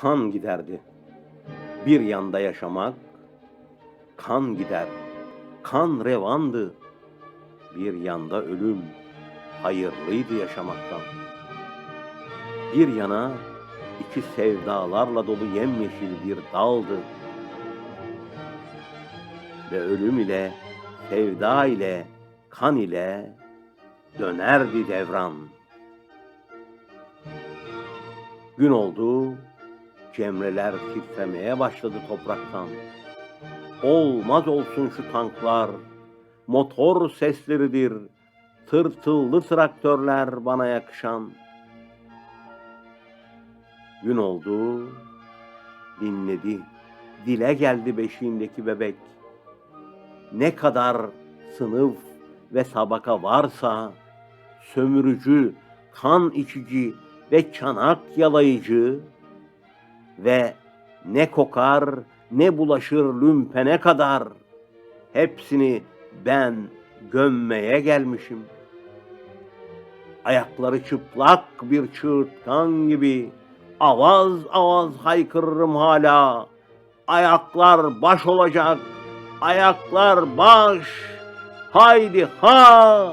kan giderdi. Bir yanda yaşamak, kan gider, kan revandı. Bir yanda ölüm, hayırlıydı yaşamaktan. Bir yana iki sevdalarla dolu yemyeşil bir daldı. Ve ölüm ile, sevda ile, kan ile dönerdi devran. Gün oldu, cemreler titremeye başladı topraktan. Olmaz olsun şu tanklar, motor sesleridir, tırtıllı traktörler bana yakışan. Gün oldu, dinledi, dile geldi beşiğindeki bebek. Ne kadar sınıf ve sabaka varsa, sömürücü, kan içici ve çanak yalayıcı ve ne kokar ne bulaşır lümpene kadar hepsini ben gömmeye gelmişim. Ayakları çıplak bir çığırtkan gibi avaz avaz haykırırım hala. Ayaklar baş olacak, ayaklar baş. Haydi ha!